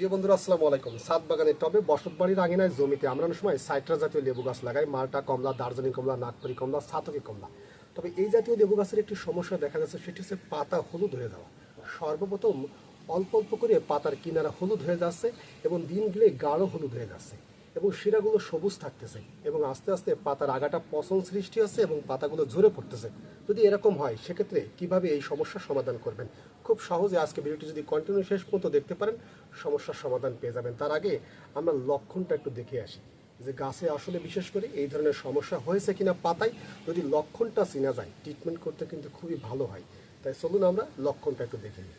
প্রিয় বন্ধুরা, আসসালামু আলাইকুম। সাত বাগানের টবে বসত বাড়ির আঙিনায় জমিতে আমরা সময় সাইট্রাস জাতীয় লেবু গাছ লাগাই মালটা কমলা, দার্জিলিং কমলা, নাগপুরি কমলা, সাতকি কমলা। তবে এই জাতীয় লেবু গাছের একটি সমস্যা দেখা যাচ্ছে, সেটি হচ্ছে পাতা হলুদ হয়ে যাওয়া। সর্বপ্রথম অল্প অল্প করে পাতার কিনারা হলুদ হয়ে যাচ্ছে এবং দিন গেলে গাঢ় হলুদ হয়ে যাচ্ছে। এবং শিরাগুলো সবুজ থাকতেছে এবং আস্তে আস্তে পাতার আগাটা পচন সৃষ্টি হচ্ছে এবং পাতাগুলো ঝরে পড়তেছে। যদি এরকম হয়, সেক্ষেত্রে কীভাবে এই সমস্যার সমাধান করবেন? খুব সহজে আজকে ভিডিওটি যদি কন্টিনিউ শেষ পর্যন্ত দেখতে পারেন, সমস্যার সমাধান পেয়ে যাবেন। তার আগে আমরা লক্ষণটা একটু দেখে আসি। যে গাছে আসলে বিশেষ করে এই ধরনের সমস্যা হয়েছে কিনা পাতায়, যদি লক্ষণটা চেনা যায় ট্রিটমেন্ট করতে কিন্তু খুবই ভালো হয়। তাই চলুন আমরা লক্ষণটা একটু দেখে নিই।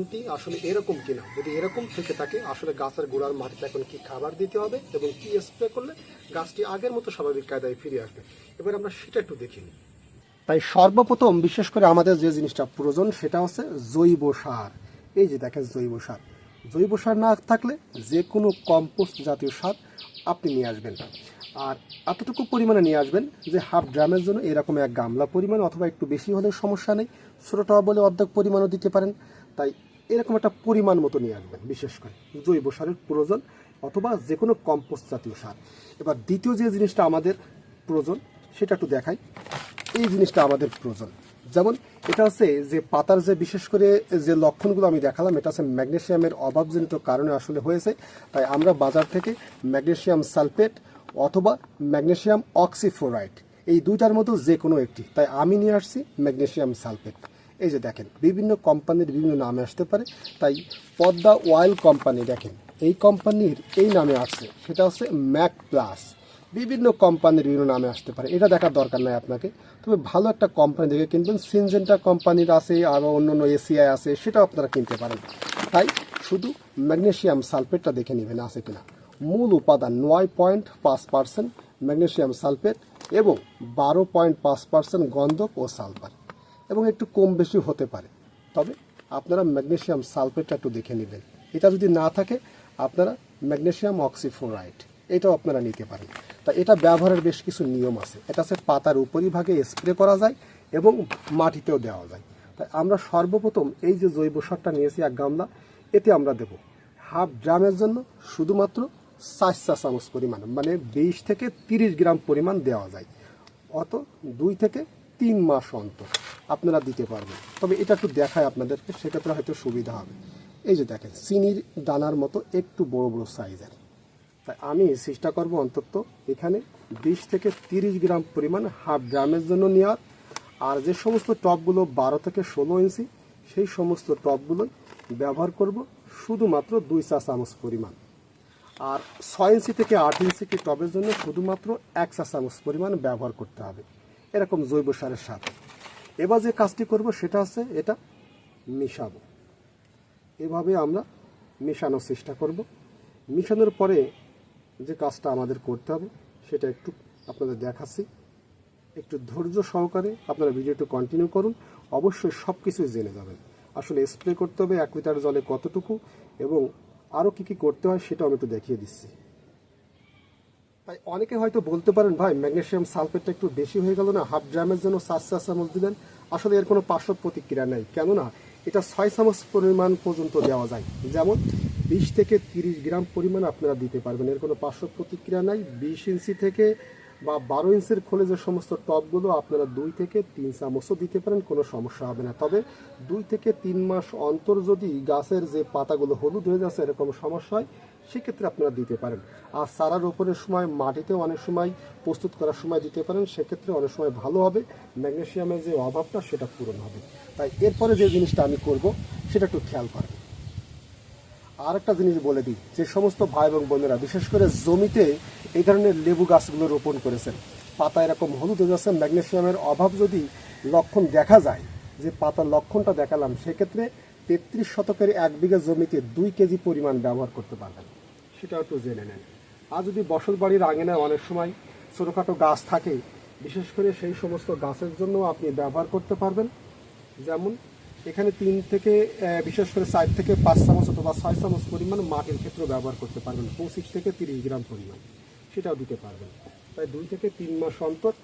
লক্ষণটি আসলে এরকম কিনা? যদি এরকম থেকে থাকে, আসলে গাছের গোড়ার মাটিতে এখন কি খাবার দিতে হবে এবং কি স্প্রে করলে গাছটি আগের মতো স্বাভাবিক কায়দায় ফিরে আসবে? এবার আমরা সেটা একটু দেখে নিই। তাই সর্বপ্রথম, বিশেষ করে আমাদের যে জিনিসটা প্রয়োজন, সেটা হচ্ছে জৈব সার। এই যে দেখেন জৈব সার। জৈব সার না থাকলে যে কোনো কম্পোস্ট জাতীয় সার আপনি নিয়ে আসবেন। আর এতটুকু পরিমাণে নিয়ে আসবেন যে হাফ ড্রামের জন্য এরকম এক গামলা পরিমাণ, অথবা একটু বেশি হলেও সমস্যা নেই। ছোটোটা বলে অর্ধেক পরিমাণও দিতে পারেন। তাই এরকম একটা পরিমাণ মতো নিয়ে আসবেন, বিশেষ করে জৈব সারের প্রয়োজন অথবা যে কোনো কম্পোস্ট জাতীয় সার। এবার দ্বিতীয় যে জিনিসটা আমাদের প্রয়োজন, সেটা একটু দেখাই। এই জিনিসটা আমাদের প্রয়োজন। যেমন এটা হচ্ছে যে পাতার যে বিশেষ করে যে লক্ষণগুলো আমি দেখালাম, এটা হচ্ছে ম্যাগনেশিয়ামের অভাবজনিত কারণে আসলে হয়েছে। তাই আমরা বাজার থেকে ম্যাগনেশিয়াম সালফেট অথবা ম্যাগনেশিয়াম অক্সিফ্লোরাইড এই দুইটার মতো যে কোনো একটি। তাই আমি নিয়ে আসছি ম্যাগনেশিয়াম সালফেট। এই যে দেখেন, বিভিন্ন কোম্পানির বিভিন্ন নামে আসতে পারে। তাই পদ্মা অয়েল কোম্পানি দেখেন, এই কোম্পানির এই নামে আসছে। সেটা হচ্ছে ম্যাক প্লাস বিভিন্ন কোম্পানির বিভিন্ন নামে আসতে পারে। এটা দেখার দরকার নাই আপনাকে। তবে ভালো একটা কোম্পানি দেখে কিনবেন। সিনজেন্টা কোম্পানির আছে আরও অন্য অন্য এসিআই আছে, সেটাও আপনারা কিনতে পারেন। তাই শুধু ম্যাগনেশিয়াম সালফেটটা দেখে নেবেন, আছে কিনা। মূল উপাদান নয় পয়েন্ট পাঁচ পার্সেন্ট ম্যাগনেশিয়াম সালফেট এবং বারো পয়েন্ট পাঁচ পার্সেন্ট গন্ধক ও সালফার। এবং একটু কম বেশি হতে পারে। তবে আপনারা ম্যাগনেশিয়াম সালফেটটা একটু দেখে নেবেন। এটা যদি না থাকে, আপনারা ম্যাগনেশিয়াম অক্সিফ্লোরাইড এটাও আপনারা নিতে পারেন। তা এটা ব্যবহারের বেশ কিছু নিয়ম আছে। এটা হচ্ছে পাতার উপরিভাগে স্প্রে করা যায় এবং মাটিতেও দেওয়া যায়। তাই আমরা সর্বপ্রথম এই যে জৈব সারটা নিয়েছি এক গামলা, এতে আমরা দেব হাফ ড্রামের জন্য শুধুমাত্র চার চা চামচ পরিমাণ মানে বিশ থেকে তিরিশ গ্রাম পরিমাণ দেওয়া যায়। অত দুই থেকে তিন মাস অন্তর। আপনারা দিতে পারবেন। তবে এটা একটু দেখায় আপনাদেরকে, সেক্ষেত্রে হয়তো সুবিধা হবে। এই যে দেখেন, চিনির দানার মতো একটু বড় বড় সাইজের। তাই আমি চেষ্টা করব অন্তত এখানে বিশ থেকে তিরিশ গ্রাম পরিমাণ হাফ গ্রামের জন্য নেওয়ার। আর যে সমস্ত টপগুলো বারো থেকে ষোলো ইঞ্চি, সেই সমস্ত টপগুলো ব্যবহার করব শুধুমাত্র দুই চা চামচ পরিমাণ। আর ছয় ইঞ্চি থেকে আট ইঞ্চি কি টবের জন্য শুধুমাত্র এক চা চামচ পরিমাণ ব্যবহার করতে হবে। এরকম জৈব সারের সাথে। এবার যে কাজটি করব সেটা হচ্ছে এটা মিশাবো। এভাবে আমরা মেশানোর চেষ্টা করব। মেশানোর পরে যে কাজটা আমাদের করতে হবে সেটা একটু আপনাদের দেখাচ্ছি। একটু ধৈর্য সহকারে আপনারা ভিডিওটি কন্টিনিউ করুন। অবশ্যই সব কিছুই জেনে যাবেন। আসলে স্প্রে করতে হবে, এক লিটার জলে কতটুকু এবং আরও কী কী করতে হয় সেটাও আমি একটু দেখিয়ে দিচ্ছি। তাই অনেকে হয়তো বলতে পারেন, ভাই, ম্যাগনেশিয়াম সালফেটটা একটু বেশি হয়ে গেল না, হাফ গ্রামের জন্য চার চার চামচ দিলেন আসলে এর কোনো পার্শ্ব প্রতিক্রিয়া নেই। কেননা, এটা ছয় চামচ পরিমাণ পর্যন্ত দেওয়া যায়। যেমন, বিশ থেকে তিরিশ গ্রাম পরিমাণ আপনারা দিতে পারবেন। এর কোনো পার্শ্ব প্রতিক্রিয়া নাই। বিশ ইঞ্চি থেকে বা বারো ইঞ্চির খোলে যে সমস্ত টপগুলো আপনারা দুই থেকে তিন চামচও দিতে পারেন, কোনো সমস্যা হবে না। তবে দুই থেকে তিন মাস অন্তর যদি গাছের যে পাতাগুলো হলুদ হয়ে যাচ্ছে, এরকম সমস্যা হয় সেক্ষেত্রে আপনারা দিতে পারেন। আর চারা রোপণের সময় মাটিতেও অনেক সময় প্রস্তুত করার সময় দিতে পারেন, সেক্ষেত্রে অনেক সময় ভালো হবে। ম্যাগনেশিয়ামের যে অভাবটা, সেটা পূরণ হবে। তাই এরপরে যে জিনিসটা আমি করব, সেটা একটু খেয়াল করেন। আর একটা জিনিস বলে দিই, যে সমস্ত ভাই এবং বোনেরা, বিশেষ করে জমিতে এই ধরনের লেবু গাছগুলো রোপণ করেছেন। পাতা এরকম হলুদ হয়ে যাচ্ছে ম্যাগনেসিয়ামের অভাব যদি লক্ষণ দেখা যায়, যে পাতার লক্ষণটা দেখালাম, সেক্ষেত্রে তেত্রিশ শতকের এক বিঘা জমিতে দুই কেজি পরিমাণ ব্যবহার করতে পারবেন। সেটা একটু জেনে নেন। আর যদি বসত বাড়ির আঙিনায় অনেক সময় ছোটোখাটো গাছ থাকে, বিশেষ করে সেই সমস্ত গাছের জন্য আপনি ব্যবহার করতে পারবেন। যেমন, এখানে তিন থেকে বিশেষ করে চার থেকে পাঁচ চামচ অথবা ছয় চামচ পরিমাণ মাটির ক্ষেত্রে ব্যবহার করতে পারবেন। পঁচিশ থেকে তিরিশ গ্রাম পরিমাণ, সেটাও দিতে পারবেন। তাই দুই থেকে তিন মাস অন্তর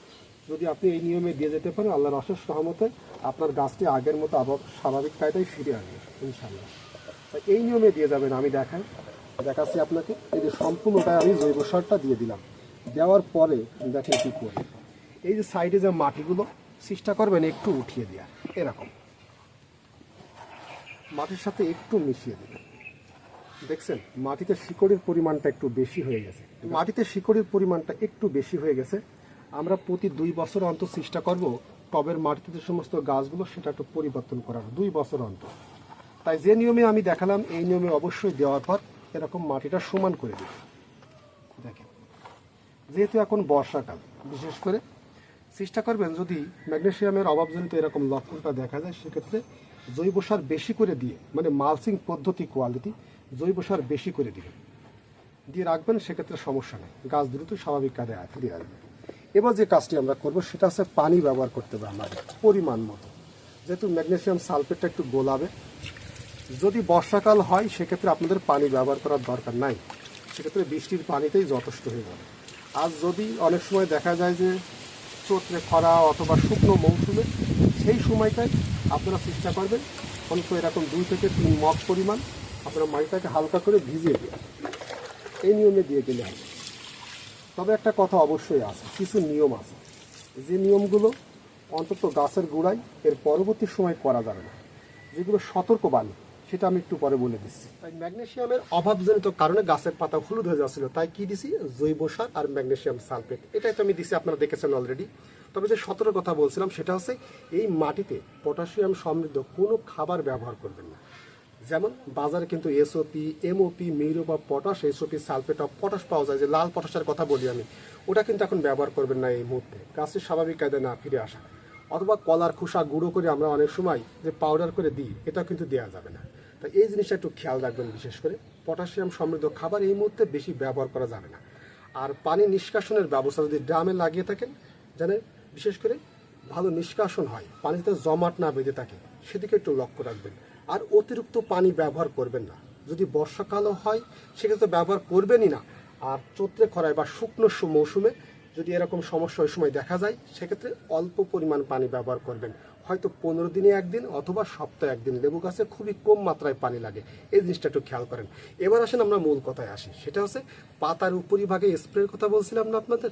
যদি আপনি এই নিয়মে দিয়ে যেতে পারেন, আল্লাহর অশেষ সহমতে আপনার গাছটি আগের মতো আবার স্বাভাবিক কায়দায় ফিরে আসবে ইনশাল্লাহ তাই এই নিয়মে দিয়ে যাবেন, আমি দেখাই। দেখাচ্ছি আপনাকে। এই যে সম্পূর্ণটাই আমি জৈব সারটা দিয়ে দিলাম। দেওয়ার পরে দেখেন কী করি এই যে সাইডে যে মাটিগুলো, চেষ্টা করবেন একটু উঠিয়ে দেওয়া এরকম। মাটির সাথে একটু মিশিয়ে দেবেন। দেখছেন, মাটিতে শিকড়ের পরিমাণটা একটু বেশি হয়ে গেছে। মাটিতে শিকড়ের পরিমাণটা একটু বেশি হয়ে গেছে। আমরা প্রতি দুই বছর অন্তর চেষ্টা করব টবের মাটিতে যে সমস্ত গাছগুলো, সেটা একটু পরিবর্তন করার। দুই বছর অন্তর। তাই যে নিয়মে আমি দেখালাম, এই নিয়মে অবশ্যই দেওয়ার পর এরকম মাটিটা সমান করে দিই। দেখেন, যেহেতু এখন বর্ষাকাল, বিশেষ করে চেষ্টা করবেন যদি ম্যাগনেশিয়ামের অভাবজনিত এরকম লক্ষণটা দেখা যায়, সেক্ষেত্রে জৈব সার বেশি করে দিয়ে মানে মালসিং পদ্ধতি কোয়ালিটি জৈব সার বেশি করে দিবেন। দিয়ে রাখবেন, সেক্ষেত্রে সমস্যা নেই। গাছ দ্রুত স্বাভাবিক কাজে ফিরে আসবে। এবার যে কাজটি আমরা করব, সেটা হচ্ছে পানি ব্যবহার করতে হবে আমাদের, পরিমাণ মতো। যেহেতু ম্যাগনেশিয়াম সালফেটটা একটু গোলাবে যদি বর্ষাকাল হয়, সেক্ষেত্রে আপনাদের পানি ব্যবহার করার দরকার নাই। সেক্ষেত্রে বৃষ্টির পানিতেই যথেষ্ট হয়ে যাবে। আর যদি অনেক সময় দেখা যায় যে চৈত্রে খরা অথবা শুকনো মৌসুমে, সেই সময়টায় আপনারা চেষ্টা করবেন অন্তত এরকম দুই থেকে তিন মগ পরিমাণ আপনারা মাটিটাকে হালকা করে ভিজিয়ে দেবেন। এই নিয়মে দিয়ে গেলে হবে। তবে একটা কথা অবশ্যই আছে, কিছু নিয়ম আছে। যে নিয়মগুলো অন্তত গাছের গোড়ায় এর পরবর্তী সময় করা যাবে না, যেগুলো সতর্কবাণী। সেটা আমি একটু পরে বলে দিচ্ছি। তাই ম্যাগনেশিয়ামের অভাবজনিত কারণে গাছের পাতা হলুদ হয়ে যাচ্ছিল, তাই কি দিছি? জৈব সার আর ম্যাগনেশিয়াম সালফেট। এটাই তো আমি দিছি, আপনারা দেখেছেন অলরেডি তবে যে সতেরো কথা বলছিলাম, সেটা হচ্ছে এই মাটিতে পটাশিয়াম সমৃদ্ধ কোনো খাবার ব্যবহার করবেন না। যেমন বাজারে কিন্তু এসওপি এমওপি মিরো বা potash SOP sulphate of potash পাওয়া যায়, যে লাল পটাশের কথা বলি আমি। ওটা কিন্তু এখন ব্যবহার করবেন না এই মুহূর্তে। গাছের স্বাভাবিক কায়দায় না ফিরে আসা। অথবা কলার খোসা গুঁড়ো করে আমরা অনেক সময় যে পাউডার করে দিই এটা কিন্তু দেওয়া যাবে না। তাই এই জিনিসটা একটু খেয়াল রাখবেন বিশেষ করে। পটাশিয়াম সমৃদ্ধ খাবার এই মুহূর্তে বেশি ব্যবহার করা যাবে না। আর পানি নিষ্কাশনের ব্যবস্থা যদি ড্রামে লাগিয়ে থাকেন, যেন বিশেষ করে ভালো নিষ্কাশন হয়, পানিতে জমাট না বেঁধে থাকে, সেদিকে একটু লক্ষ্য রাখবেন। আর অতিরিক্ত পানি ব্যবহার করবেন না। যদি বর্ষাকালও হয়, সেক্ষেত্রে ব্যবহার করবেনই না। আর চৈত্রে খরায় বা শুকনো মৌসুমে যদি এরকম সমস্যা ওই সময় দেখা যায়, সেক্ষেত্রে অল্প পরিমাণ পানি ব্যবহার করবেন। হয়তো পনেরো দিনে একদিন অথবা সপ্তাহে একদিন। লেবু গাছে খুবই কম মাত্রায় পানি লাগে। এই জিনিসটা একটু খেয়াল করেন। এবার আসেন আমরা মূল কথায় আসি। সেটা হচ্ছে পাতার উপরিভাগে স্প্রের কথা বলছিলাম না আপনাদের?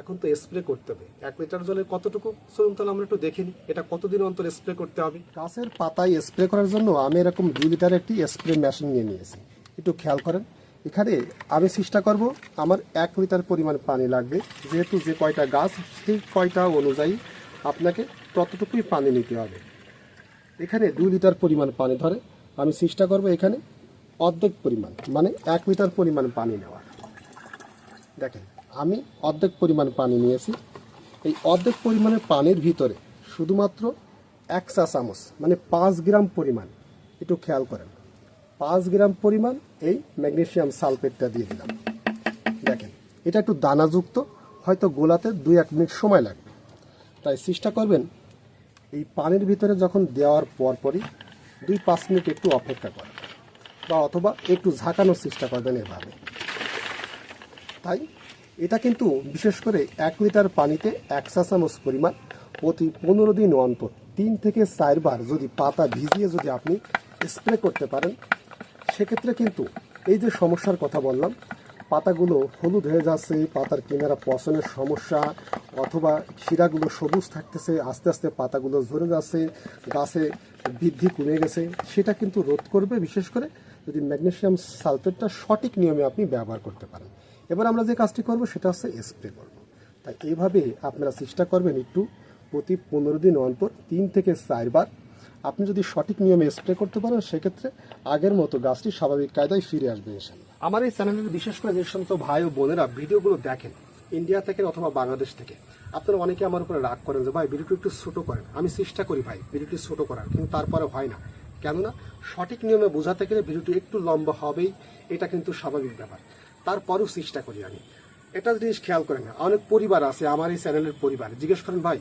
এখন তো স্প্রে করতে হবে। এক লিটার জলে কতটুকু? চলুন তাহলে আমরা একটু দেখে নিই। এটা কতদিন অন্তর স্প্রে করতে হবে? গাছের পাতায় স্প্রে করার জন্য আমি এরকম দুই লিটার একটি স্প্রে মেশিন নিয়ে নিয়েছি। একটু খেয়াল করেন। এখানে আমি চেষ্টা করব আমার এক লিটার পরিমাণ পানি লাগবে। যেহেতু যে কয়টা গাছ, সেই কয়টা অনুযায়ী আপনাকে ততটুকুই পানি নিতে হবে। এখানে দুই লিটার পরিমাণ পানি ধরে, আমি চেষ্টা করব এখানে অর্ধেক পরিমাণ মানে এক লিটার পরিমাণ পানি নেওয়ার। দেখেন, আমি অর্ধেক পরিমাণ পানি নিয়েছি। এই অর্ধেক পরিমাণের পানির ভিতরে শুধুমাত্র এক চা চামচ মানে পাঁচ গ্রাম পরিমাণ, একটু খেয়াল করেন, পাঁচ গ্রাম পরিমাণ এই ম্যাগনেশিয়াম সালফেটটা দিয়ে দিলাম। দেখেন, এটা একটু দানাযুক্ত, হয়তো গোলাতে দুই এক মিনিট সময় লাগবে। তাই চেষ্টা করবেন এই পানির ভিতরে যখন দেওয়ার পরপরই দুই পাঁচ মিনিট একটু অপেক্ষা করেন বা অথবা একটু ঝাঁকানোর চেষ্টা করবেন এভাবে। তাই এটা কিন্তু বিশেষ করে এক লিটার পানিতে এক চা চামচ পরিমাণ প্রতি পনেরো দিন অন্তর তিন থেকে চারবার যদি পাতা ভিজিয়ে যদি আপনি স্প্রে করতে পারেন, সেক্ষেত্রে কিন্তু এই যে সমস্যার কথা বললাম পাতাগুলো হলুদ হয়ে যাচ্ছে, পাতার কিনারা পচনের সমস্যা, অথবা শিরাগুলো সবুজ থাকতেছে, আস্তে আস্তে পাতাগুলো ঝরে যাচ্ছে, গাছে বৃদ্ধি কমে গেছে। সেটা কিন্তু রোধ করবে বিশেষ করে যদি ম্যাগনেশিয়াম সালফেটটা সঠিক নিয়মে আপনি ব্যবহার করতে পারেন। এবার আমরা যে কাজটি করব সেটা হচ্ছে স্প্রে করব। তাই এইভাবে আপনারা চেষ্টা করবেন একটু প্রতি পনেরো দিন অন্তর তিন থেকে চারবার আপনি যদি সঠিক নিয়মে স্প্রে করতে পারেন, সেক্ষেত্রে আগের মতো গাছটি স্বাভাবিক কায়দায় ফিরে আসবে আমার এই চ্যানেলের বিশেষ করে যে সমস্ত ভাই ও বোনেরা ভিডিওগুলো দেখেন ইন্ডিয়া থেকে অথবা বাংলাদেশ থেকে, আপনারা অনেকে আমার উপরে রাগ করেন যে, ভাই ভিডিওটি একটু ছোটো করেন। আমি চেষ্টা করি ভাই ভিডিওটি ছোটো করার, কিন্তু তারপরে হয় না। কেননা, সঠিক নিয়মে বোঝাতে গেলে ভিডিওটি একটু লম্বা হবেই, এটা কিন্তু স্বাভাবিক ব্যাপার। তারপরেও চেষ্টা করি আমি। এটা জিনিস খেয়াল করেন, অনেক পরিবার আছে, আমার এই চ্যানেলের পরিবার, জিজ্ঞেস করেন, ভাই,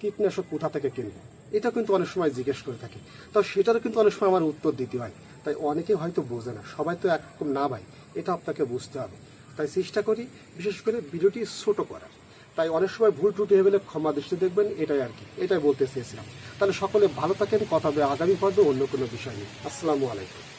কীটনাশক কোথা থেকে কিনবো? এটা কিন্তু অনেক সময় জিজ্ঞেস করে থাকে। তো সেটারও কিন্তু অনেক সময় আমার উত্তর দিতে হয়। তাই অনেকে হয়তো বোঝে না। সবাই তো একরকম না ভাই। এটা আপনাকে বুঝতে হবে। তাই চেষ্টা করি, বিশেষ করে ভিডিওটি ছোট করার। তাই অনেক সময় ভুল ত্রুটি হয়ে গেলে ক্ষমা দৃষ্টি দেখবেন, এটাই আর কি। এটাই বলতে চেয়েছিলাম। তাহলে সকলে ভালো থাকেন। কথা হবে আগামী পর্বে অন্য কোনো বিষয় নেই আসসালামু আলাইকুম।